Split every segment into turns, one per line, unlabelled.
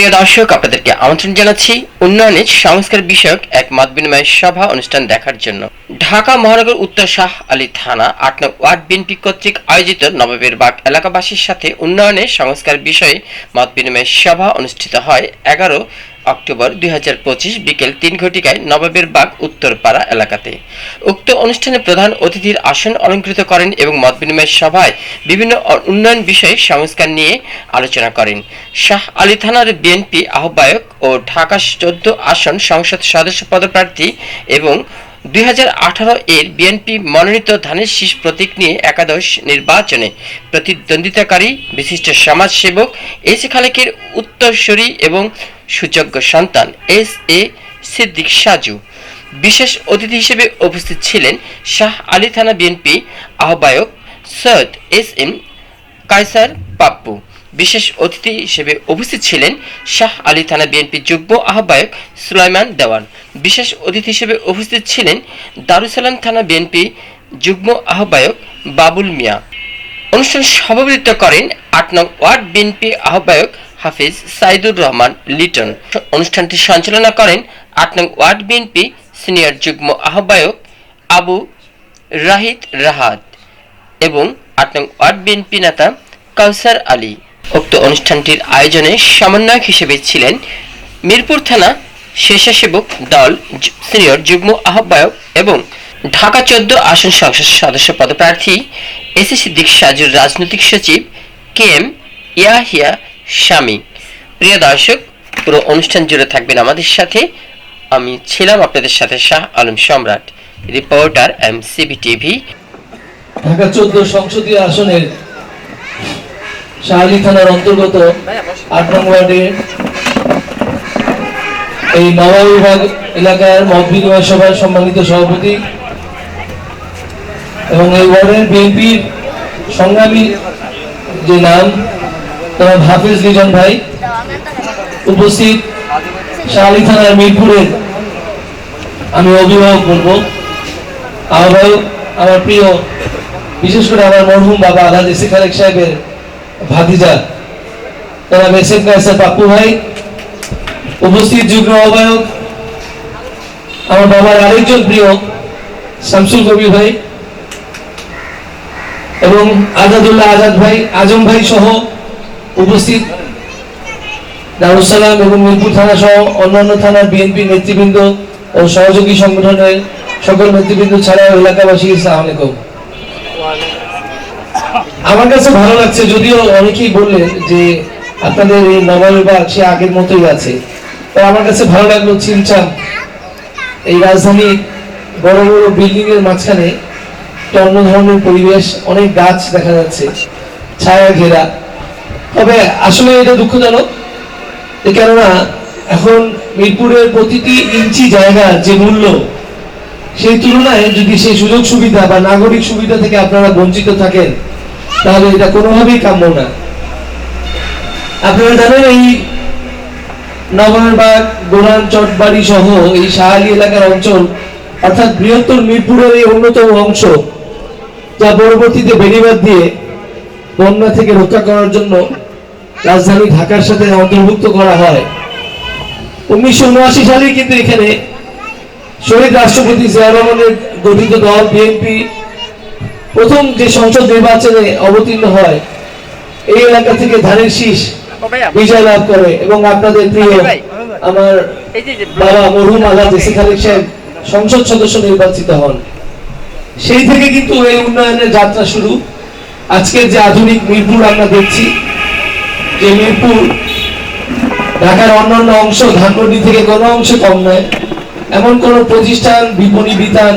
প্রিয় দর্শক, আপনাদেরকে আমন্ত্রণ জানাচ্ছি উন্নয়নের সংস্কার বিষয়ক এক মত বিনিময় সভা অনুষ্ঠান দেখার জন্য। ঢাকা মহানগর উত্তর শাহ আলী থানা, আট নং ওয়ার্ড বিএনপি কর্তৃক আয়োজিত নবাবের বাগ এলাকাবাসীর সাথে উন্নয়নের সংস্কার বিষয়ে মত বিনিময় সভা অনুষ্ঠিত হয়। এগারো অক্টোবর দুই বিকেল তিন ঘটিকায় নবাবের বাগ উত্তরপাড়া এলাকাতে। উক্ত অনুষ্ঠানে প্রধান অতিথির আসন অলঙ্কৃত করেন এবং মত বিনিময় সভায় বিভিন্ন উন্নয়ন বিষয়ে সংস্কার নিয়ে আলোচনা করেন। শাহ আলী থানার বিএনপি আহ্বায়ক ও ঢাকা চোদ্দ আসন সংসদ সদস্য পদপ্রার্থী এবং দুই হাজার আঠারো এর বিএনপি মনোনীত ধানের শীষ প্রতীক নিয়ে একাদশ নির্বাচনে প্রতিদ্বন্দ্বিতাকারী বিশিষ্ট সমাজসেবক এস খালেকের উত্তরসূরি এবং সুযোগ্য সন্তান এস এ সিদ্দিক সাজু। বিশেষ অতিথি হিসেবে উপস্থিত ছিলেন শাহ আলী থানা বিএনপি আহ্বায়ক সৈয়দ এস এম কায়সার পাপ্পু। বিশেষ অতিথি হিসেবে উপস্থিত ছিলেন শাহ আলী থানা বিএনপি যুগ্ম আহ্বায়ক সুলাইমান দেওয়ান। বিশেষ অতিথি হিসেবে উপস্থিত ছিলেন দারুসালাম থানা বিএনপি যুগ্ম আহ্বায়ক বাবুল মিয়া। অনুষ্ঠান সভাপতিত্ব করেন আট নং ওয়ার্ড বিএনপি আহ্বায়ক হাফিজ সাইদুর রহমান লিটন। অনুষ্ঠানটি সঞ্চালনা করেন আট নং ওয়ার্ড বিএনপি সিনিয়র যুগ্ম আহ্বায়ক আবু রাহিদ রাহাত এবং আট নং ওয়ার্ড বিএনপি নেতা কাউসার আলী। উক্ত অনুষ্ঠানটির আয়োজনে সমন্বয়ক হিসেবে ছিলেন মিরপুর থানা স্বেচ্ছাসেবক দল সিনিয়র যুগ্ম আহ্বায়ক এবং ঢাকা চোদ্দ আসন সংসদ সদস্য পদপ্রার্থী এস সিদ্দিক সাজুর রাজনৈতিক সচিব কে এম ইয়াহিয়া স্বামী প্রিয় দর্শক, পুরো অনুষ্ঠান জুড়ে থাকবেন আমাদের সাথে। আমি ছিলাম আপনাদের সাথে Shah Alam Samrat. Reporter M CB TV.
Dhaka চোদ্দ সংসদীয় আসনের শাহালি থানার অন্তর্গত আট নং এই নবাব বিভাগ এলাকার মত বিনিময় সভার সম্মানিত সভাপতি এবং এই ওয়ার্ডের বিএনপির সংগ্রামী যে নাম, তোমার হাফিজ লিজন ভাই, উপস্থিত শাহালি থানার মিরপুরের আমি অভিভাবক বলব। আহ্বায়ক, আমার প্রিয়, বিশেষ করে আমার মরহুম বাবা আলাদ ইসি খালেক সাহেবের ভাতিজা তারা বেসেন কায়সার পাপ্পু ভাই, উপস্থিত যুগ্ম আহ্বায়ক, আমার বাবার আরেকজন প্রিয়, শামসুল কবির ভাই এবং আজাদুল্লাহ আজাদ ভাই, আজম ভাই সহ উপস্থিত। দারুসালাম এবং মিরপুর থানা সহ অন্যান্য থানার বিএনপি নেতৃবৃন্দ ও সহযোগী সংগঠনের সকল নেতৃবৃন্দ ছাড়াও এলাকাবাসী, আসসালামু আলাইকুম। আমার কাছে ভালো লাগছে, যদিও অনেকেই বললেন যে আপনাদের এই নবাবিবাগ সে আগের মতোই আছে। তো আমার কাছে ভালো লাগল চিনচাম এই রাজধানী বড় বড় বিল্ডিং এর মাঝখানে একটা অন্য ধরনের পরিবেশ, অনেক গাছ দেখা যাচ্ছে, ছায়া ঘেরা। তবে আসলে এটা দুঃখজনক কেননা এখন মিরপুরের প্রতিটি ইঞ্চি জায়গার যে মূল্য, সেই তুলনায় যদি সেই সুযোগ সুবিধা বা নাগরিক সুবিধা থেকে আপনারা বঞ্চিত থাকেন তাহলে এটা কোনোভাবেই কাম্য না। আপনারা জানেন এই নগরবাগ গোলান চটবাড়ি সহ এই শাহালি এলাকার অঞ্চল, অর্থাৎ বৃহত্তর মিরপুরের এই অন্যতম অংশ, যা পরবর্তীতে বেড়িবাদ দিয়ে বন্যা থেকে রক্ষা করার জন্য রাজধানী ঢাকার সাথে অন্তর্ভুক্ত করা হয়। উনিশশো উনআশি সালে কিন্তু এখানে শহীদ রাষ্ট্রপতি জিয়া রহমানের গঠিত দল, বিএনপি প্রথম যে সংসদ নির্বাচনে অবতীর্ণ হয়, এই এলাকা থেকে ধানের শীষ বিজয় লাভ করে এবং আপনাদের প্রিয় আমার বাবা মরহুম আল্লাহ জেসি খালিক সাহেব সংসদ সদস্য নির্বাচিত হন। সেই থেকে কিন্তু এই উন্নয়নের যাত্রা শুরু। আজকের যে আধুনিক মিরপুর আমরা দেখছি, যে মিরপুর ঢাকার অন্যান্য অংশ ধানমন্ডি থেকে কোনো অংশে কম নয়, এমন কোন প্রতিষ্ঠান, বিপণী বিতান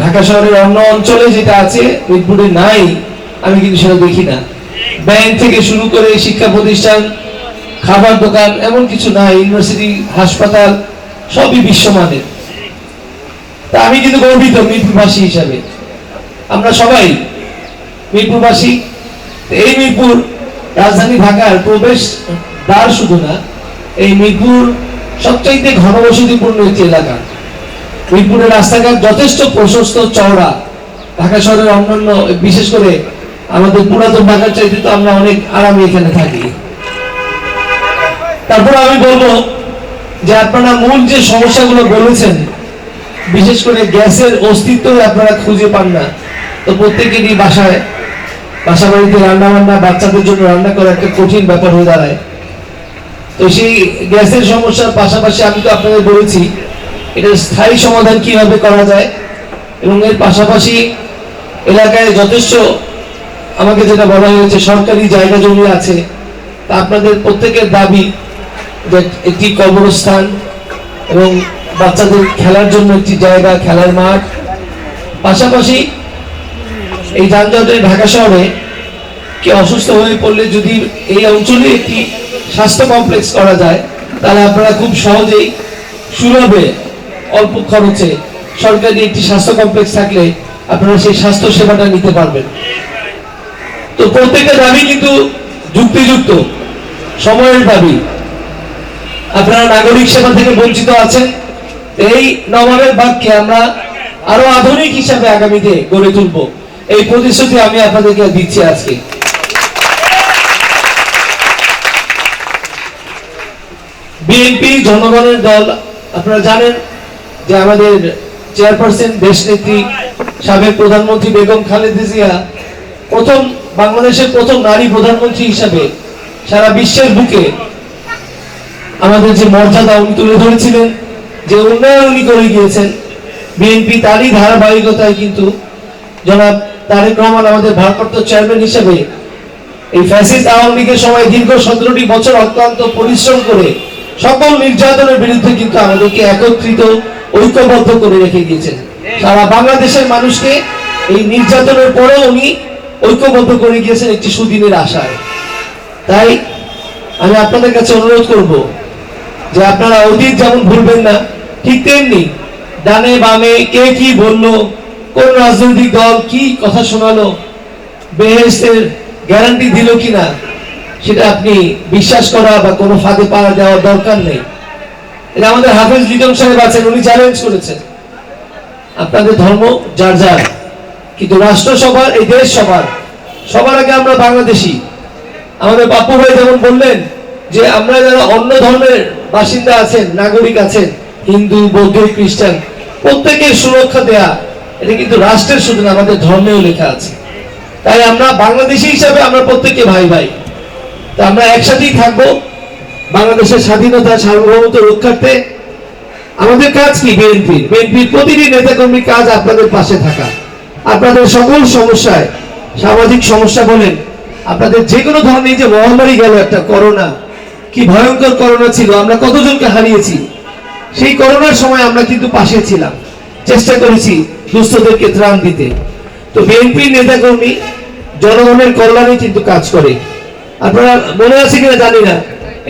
ঢাকা শহরের অন্য অঞ্চলে যেটা আছে, মিরপুরে নাই, আমি কিন্তু সেটা দেখি না। ব্যাংক থেকে শুরু করে শিক্ষা প্রতিষ্ঠান, খাবার দোকান, এমন কিছু নাই, ইউনিভার্সিটি, হাসপাতাল, সবই বিশ্বমানের। তা আমি কিন্তু গর্বিত মিরপুরবাসী হিসাবে। আমরা সবাই মিরপুরবাসী। এই মিরপুর রাজধানী ঢাকার প্রবেশ দ্বার শুধু না, এই মিরপুর সবচাইতে ঘনবসতিপূর্ণ একটি এলাকা। মিরপুরের রাস্তাঘাট যথেষ্ট প্রশস্ত চওড়া। ঢাকা শহরের অন্যান্য, বিশেষ করে আমাদের পুরাতন ঢাকার চাইতে তো আমরা অনেক আরামে এখানে থাকি। তারপর আমি বলব যে আপনারা মূল যে সমস্যাগুলো বলেছেন, বিশেষ করে গ্যাসের অস্তিত্ব আপনারা খুঁজে পান না। তো প্রত্যেকেরই বাসায় বাসা বাড়িতে রান্না বান্না বাচ্চাদের জন্য রান্না করা একটা কঠিন ব্যাপার হয়ে দাঁড়ায়। তো সেই গ্যাসের সমস্যার পাশাপাশি আমি তো আপনাদের বলেছি এটার স্থায়ী সমাধান কীভাবে করা যায়? এবং এর পাশাপাশি এলাকায় যথেষ্ট আমাকে যেটা বলা হয়েছে, সরকারি জায়গা জমি আছে। তা আপনাদের প্রত্যেকের দাবি যে একটি কবরস্থান এবং বাচ্চাদের খেলার জন্য একটি জায়গা, খেলার মাঠ। পাশাপাশি এই যানজটে ঢাকা শহরে কি অসুস্থ হয়ে পড়লে যদি এই অঞ্চলে একটি স্বাস্থ্য কমপ্লেক্স করা যায়, তাহলে আপনারা খুব সহজেই সুলভে অল্প খরচে সরকারি একটি স্বাস্থ্য কমপ্লেক্স থাকলে আপনারা সেই স্বাস্থ্য সেবাটা নিতে পারবেন। তো প্রত্যেকটা দাবি কিন্তু যুক্তিযুক্ত, সময়ের দাবি। আপনারা নাগরিক সেবা থেকে বঞ্চিত আছেন। এই নবাবের বাক্যে আমরা আরও আধুনিক হিসাবে আগামীতে গড়ে তুলব। এই প্রতিশ্রুতি আমি আপনাদেরকে দিচ্ছি আজকে। বিএনপি, জনগণের দল, আপনারা জানেন যে আমাদের চেয়ারপারসন, দেশনেত্রী, সাবেক প্রধানমন্ত্রী বেগম খালেদা জিয়া প্রথম বাংলাদেশের প্রথম নারী প্রধানমন্ত্রী হিসাবে সারা বিশ্বের বুকে আমাদের যে মর্যাদা উনি তুলে ধরেছিলেন, যে উন্নয়ন উনি করে গিয়েছেন, বিএনপি তারই ধারাবাহিকতায় কিন্তু জনাব তারেক রহমান আমাদের ভারপ্রাপ্ত চেয়ারম্যান হিসেবে এই ফ্যাসিস্ট আওয়ামী লীগের সময় দীর্ঘ সতেরোটি বছর অত্যন্ত পরিশ্রম করে সকল নির্যাতনের বিরুদ্ধে কিন্তু আমাদেরকে একত্রিত ঐক্যবদ্ধ করে রেখে গিয়েছেন। সারা বাংলাদেশের মানুষকে এই নির্যাতনের পরেও উনি ঐক্যবদ্ধ করে গিয়েছেন একটি সুদিনের আশায়। তাই আমি আপনাদের কাছে অনুরোধ করব যে আপনারা অতীত যেমন ভুলবেন না, ঠিক তেমনি ডানে বামে কে কি বলল, কোন রাজনৈতিক দল কি কথা শোনালো, বেহেস্তের গ্যারান্টি দিল কিনা, সেটা আপনি বিশ্বাস করা বা কোনো ফাঁদে পাড়া দেওয়ার দরকার নেই। এটা আমাদের হাফেজ লিটন সাহেব আছেন, উনি চ্যালেঞ্জ করেছেন। আপনাদের ধর্ম, যার যার। কিন্তু রাষ্ট্র সবার এই দেশ সবার সবার আগে আমরা বাংলাদেশী। আমাদের বাপু ভাই যেমন বললেন যে, আমরা যারা অন্য ধর্মের বাসিন্দা আছেন, নাগরিক আছেন, হিন্দু, বৌদ্ধ, খ্রিস্টান, প্রত্যেকের সুরক্ষা দেয়া, এটা কিন্তু রাষ্ট্রের শুধু না আমাদের ধর্মেও লেখা আছে। তাই আমরা বাংলাদেশি হিসাবে আমরা প্রত্যেকে ভাই ভাই তা আমরা একসাথেই থাকব। বাংলাদেশের স্বাধীনতা সার্বভৌমত্ব রক্ষার্থে আমাদের কাজ কি বিএনপির বিএনপির প্রতিটি নেতাকর্মীর কাজ আপনাদের পাশে থাকা। আপনাদের সকল সমস্যায়, সামাজিক সমস্যা বলেন, আপনাদের যে কোনো ধরনের যে মহামারী গেল একটা করোনা, কি ভয়ঙ্কর করোনা ছিল, আমরা কতজনকে হারিয়েছি, সেই করোনার সময় আমরা কিন্তু পাশে ছিলাম। চেষ্টা করেছি দুস্থদেরকে ত্রাণ দিতে। তো বিএনপির নেতাকর্মী জনগণের কল্যাণে কিন্তু কাজ করে। আপনারা মনে আছে কিনা জানি না।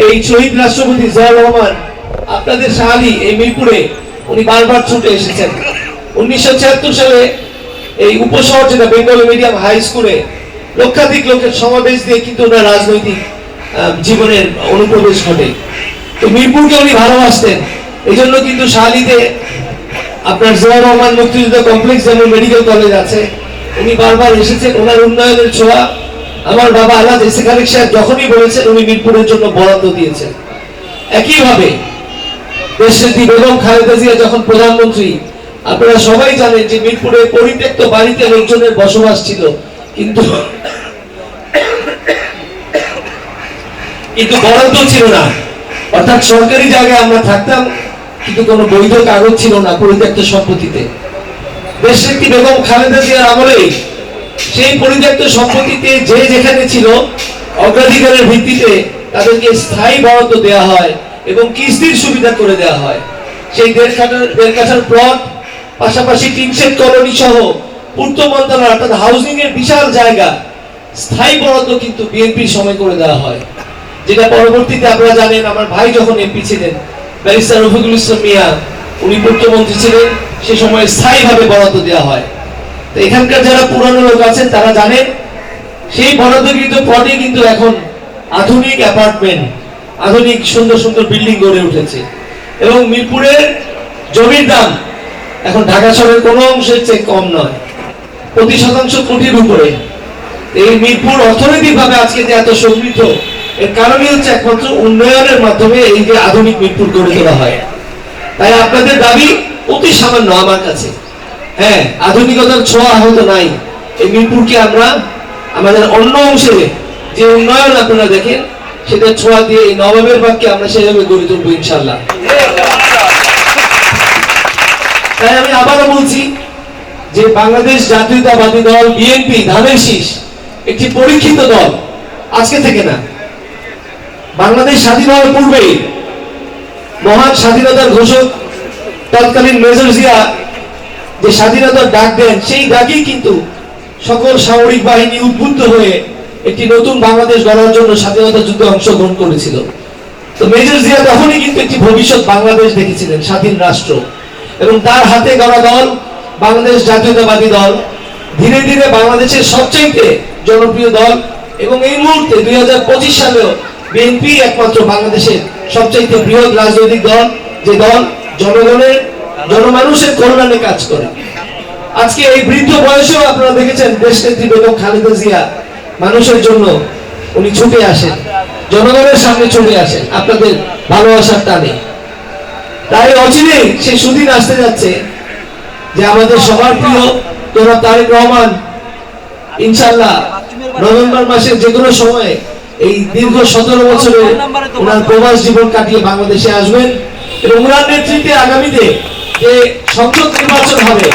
এই শহীদ রাষ্ট্রপতি জিয়া রহমান, আপনাদের সাহালি এই মিরপুরে উনি বারবার ছুটে এসেছেন। উনিশশো ছিয়াত্তর সালে এই উপশহর যেটা বেঙ্গল মিডিয়াম হাই স্কুলে লক্ষাধিক লোকের সমাবেশ দিয়ে কিন্তু ওনার রাজনৈতিক জীবনের অনুপ্রবেশ ঘটে। তো মিরপুরকে উনি ভালোবাসতেন। এই জন্য কিন্তু শাহালিতে আপনার জিয়া রহমান মুক্তিযুদ্ধ কমপ্লেক্স যেমন মেডিকেল কলেজ আছে, উনি বারবার এসেছেন। ওনার উন্নয়নের ছোঁয়া আমার বাবা আলাদ এসে খালেক সাহেব যখনই বলেছেন, উনি মিরপুরের জন্য বরাদ্দ দিয়েছেন। একইভাবে দেশনেত্রী বেগম খালেদা জিয়া যখন প্রধানমন্ত্রী, আপনারা সবাই জানেন যে মিরপুরে পরিত্যক্ত বাড়িতে লোকজনের বসবাস ছিল। কিন্তু কিন্তু বরাদ্দ ছিল না। অর্থাৎ সরকারি জায়গায় আমরা থাকতাম, কিন্তু কোনো বৈধ কাগজ ছিল না পরিত্যক্ত সম্পত্তিতে। দেশনেত্রী বেগম খালেদা জিয়ার আমলেই সেই পরিত্যক্ত সম্পত্তিতে যে যেখানে ছিল অগ্রাধিকারের ভিত্তিতে তাদেরকে স্থায়ী বরাদ্দ দেওয়া হয় এবং কিস্তির সুবিধা করে দেওয়া হয়। সেই দেড় কাঠার দেড় কাঠার প্লট পাশাপাশি টিনশেড কলোনি সহ পূর্ত মন্ত্রণালয় অর্থাৎ হাউজিং এর বিশাল জায়গা, স্থায়ী বরাদ্দ কিন্তু বিএনপির সময় করে দেওয়া হয়। যেটা পরবর্তীতে আপনারা জানেন, আমার ভাই যখন এমপি ছিলেন, ব্যারিস্টার রফিকুল ইসলাম মিয়া, উনি পূর্তমন্ত্রী ছিলেন, সে সময় স্থায়ীভাবে বরাদ্দ দেওয়া হয়। এখানকার যারা পুরানো লোক আছেন তারা জানেন সেই বরাদ্দকৃত প্লটে কিন্তু এখন আধুনিক অ্যাপার্টমেন্ট, আধুনিক সুন্দর সুন্দর বিল্ডিং গড়ে উঠেছে। এবং মিরপুরের জমির দাম এখন ঢাকা শহরের কোনো অংশের চেয়ে কম নয়, প্রতি শতাংশ কোটির উপরে। এই মিরপুর অর্থনৈতিক ভাবে আজকে যে এত সমৃদ্ধ, এর কারণই হচ্ছে একমাত্র উন্নয়নের মাধ্যমে এই যে আধুনিক মিরপুর গড়ে তোলা হয়। তাই আপনাদের দাবি অতি সামান্য আমার কাছে। হ্যাঁ আধুনিকতার ছোঁয়া হয়তো নাই। এই মিরপুরকে আমরা আমাদের অন্য অংশে যে উন্নয়ন আপনারা দেখেন সেটা ছোঁয়া দিয়ে এই নবাবের বাক্যে আমরা সেভাবে গড়ে তুলবো ইনশাল্লাহ তাই আমি আবারও বলছি যে বাংলাদেশ জাতীয়তাবাদী দল, বিএনপি, ধানের শীষ একটি পরীক্ষিত দল, আজকে থেকে না। বাংলাদেশ স্বাধীন হওয়ার পূর্বেই মহান স্বাধীনতার ঘোষক তৎকালীন মেজর জিয়া যে স্বাধীনতার ডাক দেন সেই ডাকেই কিন্তু সকল সামরিক বাহিনী উদ্বুদ্ধ হয়ে একটি নতুন বাংলাদেশ গড়ার জন্য স্বাধীনতা যুদ্ধে অংশগ্রহণ করেছিল। তো মেজর জিয়া তখনই কিন্তু একটি ভবিষ্যৎ বাংলাদেশ দেখেছিলেন, স্বাধীন রাষ্ট্র। এবং তার হাতে গড়া দল, বাংলাদেশ জাতীয়তাবাদী দল, ধীরে ধীরে বাংলাদেশের সবচাইতে জনপ্রিয় দল। এবং এই মুহূর্তে দুই হাজার পঁচিশ সালেও বিএনপি একমাত্র বাংলাদেশের সবচাইতে বৃহৎ রাজনৈতিক দল, যে দল জনগণের জনমানুষের কল্যাণে কাজ করে। আজকে এই বৃদ্ধ বয়সেও আপনারা দেখেছেন দেশ নেত্রী বেগম খালেদা জিয়া মানুষের জন্য উনি ছুটে আসেন। জনগণের সামনে ছুটে আসেন। আপনাদের ভালোবাসার টানে। তাই অচিরেই সে সুদিন আসতে যাচ্ছে যে আমাদের সবার প্রিয় জনাব তারেক রহমান ইনশাল্লাহ নভেম্বর মাসের যে কোনো সময়ে এই দীর্ঘ সতেরো বছরে ওনার প্রবাস জীবন কাটিয়ে বাংলাদেশে আসবেন এবং ওনার নেতৃত্বে আগামীতে যে সংসদ নির্বাচন হবে।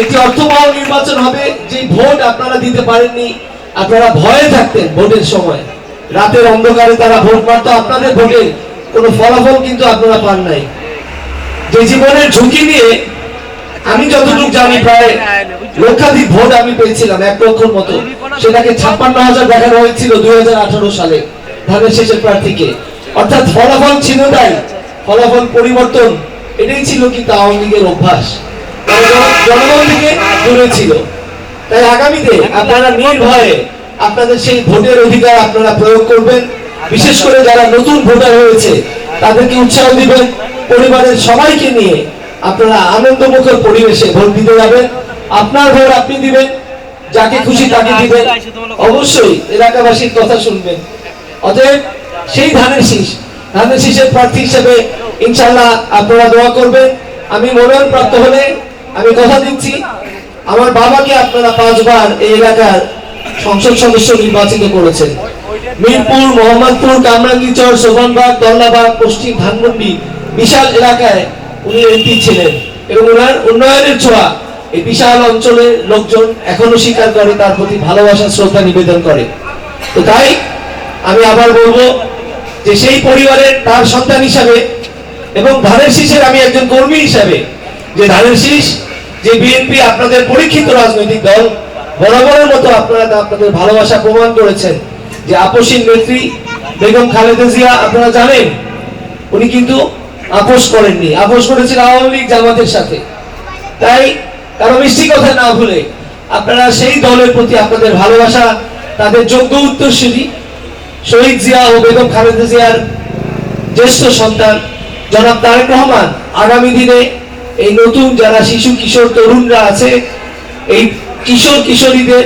একটি অর্থবহ নির্বাচন হবে যে ভোট আপনারা দিতে পারেননি, আপনারা ভয়ে থাকতেন ভোটের সময়। রাতের অন্ধকারে তারা ভোট মারতো, আপনাদের ভোটের কোনো ফলাফল কিন্তু আপনারা পান নাই। যে জীবনের ঝুঁকি নিয়ে আমি যতটুকু জানি, প্রায় লক্ষাধিক ভোট আমি পেয়েছিলাম, এক লক্ষর মতো। সেটাকে ছাপ্পান্ন হাজার দেখানো হয়েছিল দুই হাজার আঠারো সালে, ধানের শেষের প্রার্থীকে। অর্থাৎ ফলাফল ছিল তাই। ফলাফল পরিবর্তন, এটাই ছিল কিন্তু আওয়ামী লীগের অভ্যাস। জনগণ থেকে দূরে ছিল। তাই আগামীতে আপনারা নির্ভয়ে আপনাদের সেই ভোটের অধিকার আপনারা প্রয়োগ করবেন। বিশেষ করে যারা নতুন ভোটার হয়েছে, তাদেরকে উৎসাহ দিবেন। পরিবারের সবাইকে নিয়ে আপনারা আনন্দমুখর পরিবেশে ভোট দিতে যাবেন। আপনার ভোট আপনি দিবেন, যাকে খুশি তাকে দিবেন। অবশ্যই এলাকাবাসীর কথা শুনবেন। অতএব সেই ধানের শীষ ধানের শীষের প্রার্থী হিসেবে ইনশাল্লাহ আপনারা দোয়া করবেন। আমি মনোনয়ন প্রাপ্ত হলে আমি কথা দিচ্ছি। আমার বাবাকে আপনারা পাঁচবার এই এলাকার সংসদ সদস্য নির্বাচিত করেছেন। মিরপুর, মোহাম্মদপুর কামরাঙ্গীচর সোভানবাগ দল্লাবাগ পশ্চিম ধানমন্ডি বিশাল এলাকায় উনি এমপি ছিলেন এবং ওনার উন্নয়নের ছোঁয়া এই বিশাল অঞ্চলের লোকজন এখনও স্বীকার করে, তার প্রতি ভালোবাসা, শ্রদ্ধা নিবেদন করে। তো তাই আমি আবার বলব যে সেই পরিবারের তার সন্তান হিসাবে এবং ধানের শীষের আমি একজন কর্মী হিসাবে, যে ধানের শীষ, যে বিএনপি আপনাদের পরীক্ষিত রাজনৈতিক দল, বরাবরের মতো আপনারা আপনাদের ভালোবাসা প্রমাণ করেছেন। যে আপসীন নেত্রী বেগম খালেদা জিয়া, আপনারা জানেন, উনি কিন্তু আপোষ করেননি। আপোষ করেছেন আওয়ামী লীগ জামাতের সাথে। তাই কারও মিষ্টি কথা না ভুলে আপনারা সেই দলের প্রতি আপনাদের ভালোবাসা, তাদের যোগ্য উত্তরসূরি শহীদ জিয়া ও বেগম খালেদা জিয়ার জ্যেষ্ঠ সন্তান জনাব তারেক রহমান আগামী দিনে এই নতুন যারা শিশু কিশোর তরুণরা আছে, এই কিশোর কিশোরীদের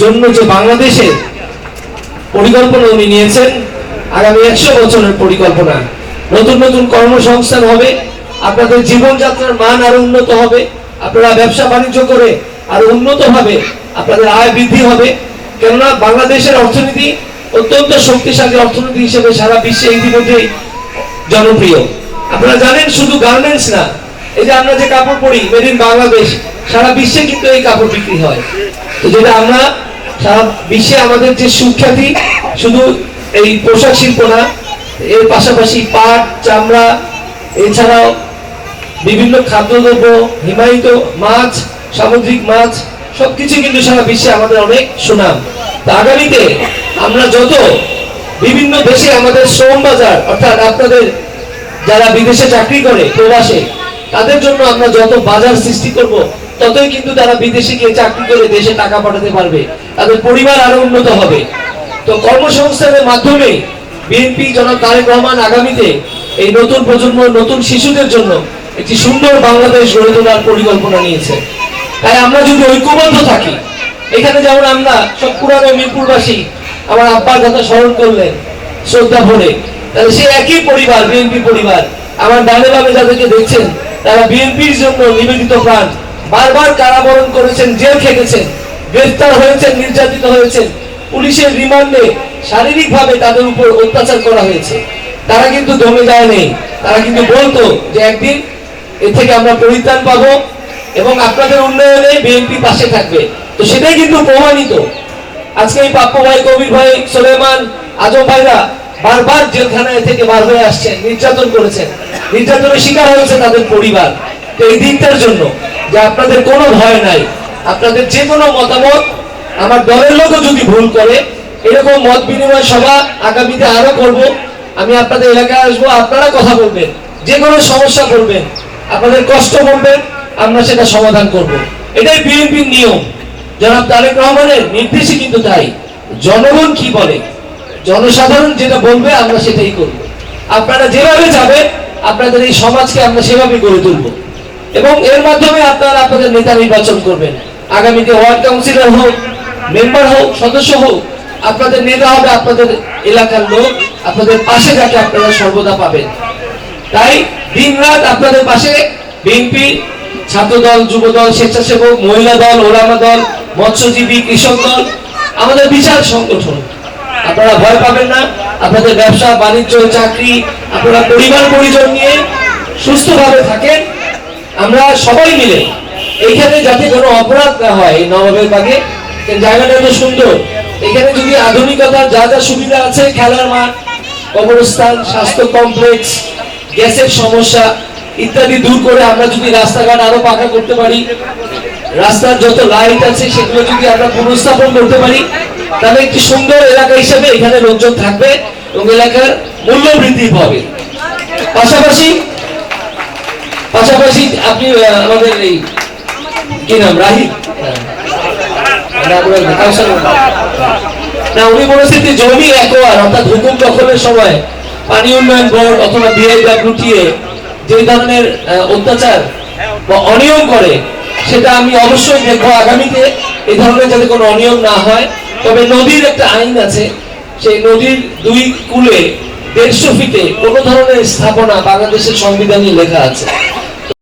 জন্য যে বাংলাদেশের পরিকল্পনা উনি নিয়েছেন, আগামী একশো বছরের পরিকল্পনা। নতুন নতুন কর্মসংস্থান হবে, আপনাদের জীবনযাত্রার মান আরও উন্নত হবে, আপনারা ব্যবসা বাণিজ্য করে আরও উন্নত হবে আপনাদের আয় বৃদ্ধি হবে। কেননা বাংলাদেশের অর্থনীতি অত্যন্ত শক্তিশালী অর্থনীতি হিসেবে সারা বিশ্বে ইতিমধ্যেই জনপ্রিয়। আপনারা জানেন শুধু গার্মেন্টস না, এই যে আমরা যে কাপড় পরি মেড ইন বাংলাদেশ, সারা বিশ্বে কিন্তু এই কাপড় বিক্রি হয়। তো যেটা আমরা সারা বিশ্বে আমাদের যে সুখ্যাতি, শুধু এই পোশাক শিল্প না, এর পাশাপাশি পাট, চামড়া, এছাড়াও বিভিন্ন খাদ্যদ্রব্য, হিমায়িত মাছ, সামুদ্রিক মাছ, সবকিছু কিন্তু সারা বিশ্বে আমাদের অনেক সুনাম। আগামীতে আমরা যত বিভিন্ন দেশে আমাদের শ্রম বাজার, অর্থাৎ আপনাদের যারা বিদেশে চাকরি করে, প্রবাসে, তাদের জন্য আমরা যত বাজার সৃষ্টি করব, ততই কিন্তু তারা বিদেশে গিয়ে চাকরি করে দেশে টাকা পাঠাতে পারবে। তাদের পরিবার আরও উন্নত হবে। তো কর্মসংস্থানের মাধ্যমে বিএনপি জনাব তারেক রহমান আগামীতে এই নতুন প্রজন্ম, নতুন শিশুদের জন্য একটি সুন্দর বাংলাদেশ গড়ে তোলার পরিকল্পনা নিয়েছে। তাই আমরা যদি ঐক্যবদ্ধ থাকি, এখানে যেমন আমরা সব পুরানো মিরপুরবাসী আমার আব্বার কথা স্মরণ করলেন শ্রদ্ধা ভরে। তাহলে সে একই পরিবার, বিএনপি পরিবার। আমার ডানে বামে যাদেরকে দেখছেন, তারা বিএনপির জন্য নিবেদিত প্রাণ। বারবার কারাবরণ করেছেন, জেল খেটেছেন, গ্রেফতার হয়েছেন, নির্যাতিত হয়েছেন। পুলিশের রিমান্ডে শারীরিকভাবে তাদের উপর অত্যাচার করা হয়েছে। তারা কিন্তু দমে যায় নেই। তারা কিন্তু বলতো যে একদিন এর থেকে আমরা পরিত্রাণ পাবো এবং আপনাদের উন্নয়নে বিএনপি পাশে থাকবে। তো সেটাই কিন্তু প্রমাণিত। আজকে এই পাপ্পু ভাই, কবির ভাই, সোলেমান, আজম ভাইরা বারবার জেলখানায় থেকে বার হয়ে আসছেন, নির্যাতন করেছেন। নির্যাতনের শিকার হয়েছে তাদের পরিবার। তো এই দিনটার জন্য যে আপনাদের কোনো ভয় নাই, আপনাদের যে কোনো মতামত আমার দলের লোকও যদি ভুল করে, এরকম মত বিনিময় সভা আগামীতে আরও করব। আমি আপনাদের এলাকায় আসব, আপনারা কথা বলবেন, যে কোনো সমস্যা বলবেন আপনাদের কষ্ট করবেন, আমরা সেটা সমাধান করব। এটাই বিএনপির নিয়ম। জনাব তারেক রহমানের নির্দেশই কিন্তু তাই। জনগণ কি বলে? জনসাধারণ যেটা বলবে, আমরা সেটাই করব। আপনারা যেভাবে যাবেন, আপনাদের এই সমাজকে আমরা সেভাবে গড়ে তুলব। এবং এর মাধ্যমে আপনারা আপনাদের নেতা নির্বাচন করবেন। আগামীতে ওয়ার্ড কাউন্সিলর হোক, মেম্বার হোক, সদস্য হোক, আপনাদের নেতা হবে আপনাদের এলাকার লোক, আপনাদের পাশে যাকে আপনারা সর্বদা পাবেন। তাই দিন রাত আপনাদের পাশে বিএনপি ছাত্র দল যুব দল স্বেচ্ছাসেবক মহিলা দল ওলামা দল মৎস্যজীবী কৃষক দল আমাদের বিশাল সংগঠন। আপনারা ভয় পাবেন না, আপনাদের ব্যবসা, বাণিজ্য, চাকরি, আপনারা পরিবার, পরিজন নিয়ে সুস্থভাবে থাকেন। আমরা সবাই মিলে এইখানে যাতে কোনো অপরাধ না হয় এই নবাবের বাগে জায়গাটা এত সুন্দর। এখানে যদি আধুনিকতার যা যা সুবিধা আছে, খেলার মাঠ, কবরস্থান, স্বাস্থ্য কমপ্লেক্স, গ্যাসের সমস্যা ইত্যাদি দূর করে আমরা যদি রাস্তাঘাট আরও পাকা করতে পারি রাস্তার যত লাইট আছে সেগুলো যদি আমরা পুনঃস্থাপন করতে পারি তাহলে একটি সুন্দর এলাকা হিসেবে এখানে লোকজন থাকবে এবং এলাকার মূল্য বৃদ্ধি পাবে। পাশাপাশি পাশাপাশি আপনি আমাদের এই কি নাম? রাহিদ না, না উনি বলেছেন যে জমি একোয়ার অর্থাৎ হুকুম দখলের সময় পানি উন্নয়ন বোর্ড অথবা বিআইডব্লিউটিএ যে ধরনের অত্যাচার বা অনিয়ম করে, সেটা আমি অবশ্যই দেখব আগামীতে। এই ধরনের যাতে কোনো অনিয়ম না হয়, তবে নদীর একটা আইন আছে, সেই নদীর দুই কুলে দেড়শো ফিটে কোনো ধরনের স্থাপনা বাংলাদেশের সংবিধানে লেখা আছে।